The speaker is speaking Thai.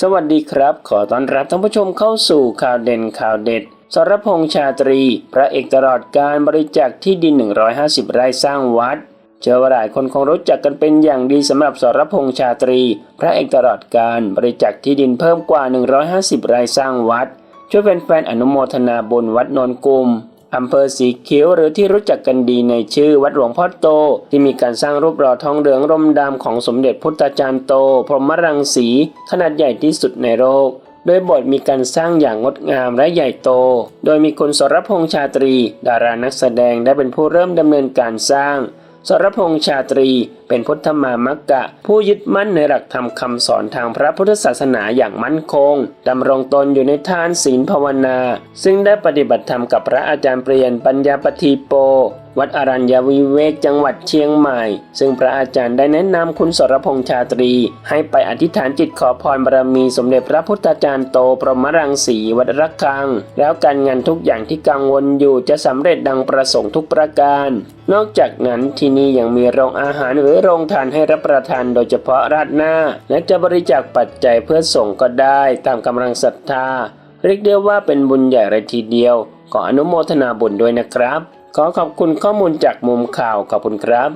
สวัสดีครับ ขอต้อนรับท่านผู้ชมเข้าสู่ข่าวเด่นข่าวเด็ด สรพงษ์ชาตรี พระเอกตลอดการบริจาคที่ดิน 150 ไร่สร้างวัด เชื่อว่าหลายคนคงรู้จักกันเป็นอย่างดีสำหรับสรพงษ์ชาตรี พระเอกตลอดการบริจาคที่ดินเพิ่มกว่า 150 ไร่สร้างวัด ช่วยแฟนๆอนุโมทนาบุญวัดนนกุม อำเภอสีคิ้วหรือที่รู้จักกันดีในชื่อวัดหลวงพ่อโต ที่มีการสร้างรูปหล่อทองเหลืองร่มดำของสมเด็จพุทธาจารย์โต พรหมรังสี ขนาดใหญ่ที่สุดในโลกโดยบทมีการสร้างอย่างงดงามและใหญ่โต โดยมีคุณสรพงษ์ชาตรี ดารานักแสดงได้เป็นผู้เริ่มดำเนินการสร้าง สรพงษ์ชาตรี เป็นพุทธมามกกะ ผู้ยึดมั่นในหลักธรรมคำสอนทางพระพุทธศาสนาอย่างมั่นคงดำรงตนอยู่ในทานศีลภาวนา ซึ่งได้ปฏิบัติธรรมกับพระอาจารย์เปลี่ยนปัญญาปทีโป วัดอรัญญวิเวกจังหวัดเชียงใหม่ ซึ่งพระอาจารย์ได้แนะนำคุณสรพงษ์ชาตรี ให้ไปอธิษฐานจิตขอพรบารมีสมเด็จพระพุทธาจารย์โตพรหมรังสีวัดระฆัง แล้วการงานทุกอย่างที่กังวลอยู่จะสำเร็จดังประสงค์ทุกประการ นอกจากนั้นที่นี่ยังมีโรงอาหารหรือโรงทานให้รับประทานโดยเฉพาะราดหน้า และจะบริจาคปัจจัยเพื่อส่งก็ได้ตามกำลังศรัทธา เรียกได้ว่าเป็นบุญใหญ่เลยทีเดียว ขออนุโมทนาบุญด้วยนะครับ ขอขอบคุณข้อมูลจากมุมข่าวขอบคุณครับ